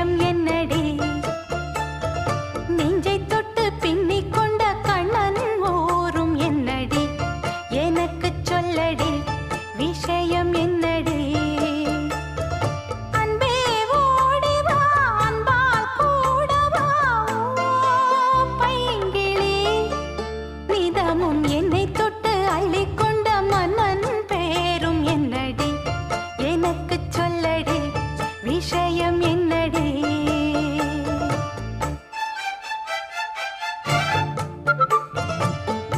இதயம் என்னடி? நெஞ்சை தொட்டு பின்னிக் கொண்ட கண்ணன் ஓரும் என்னடி? எனக்கு சொல்லடி விஷயம் என்னடி? என்னை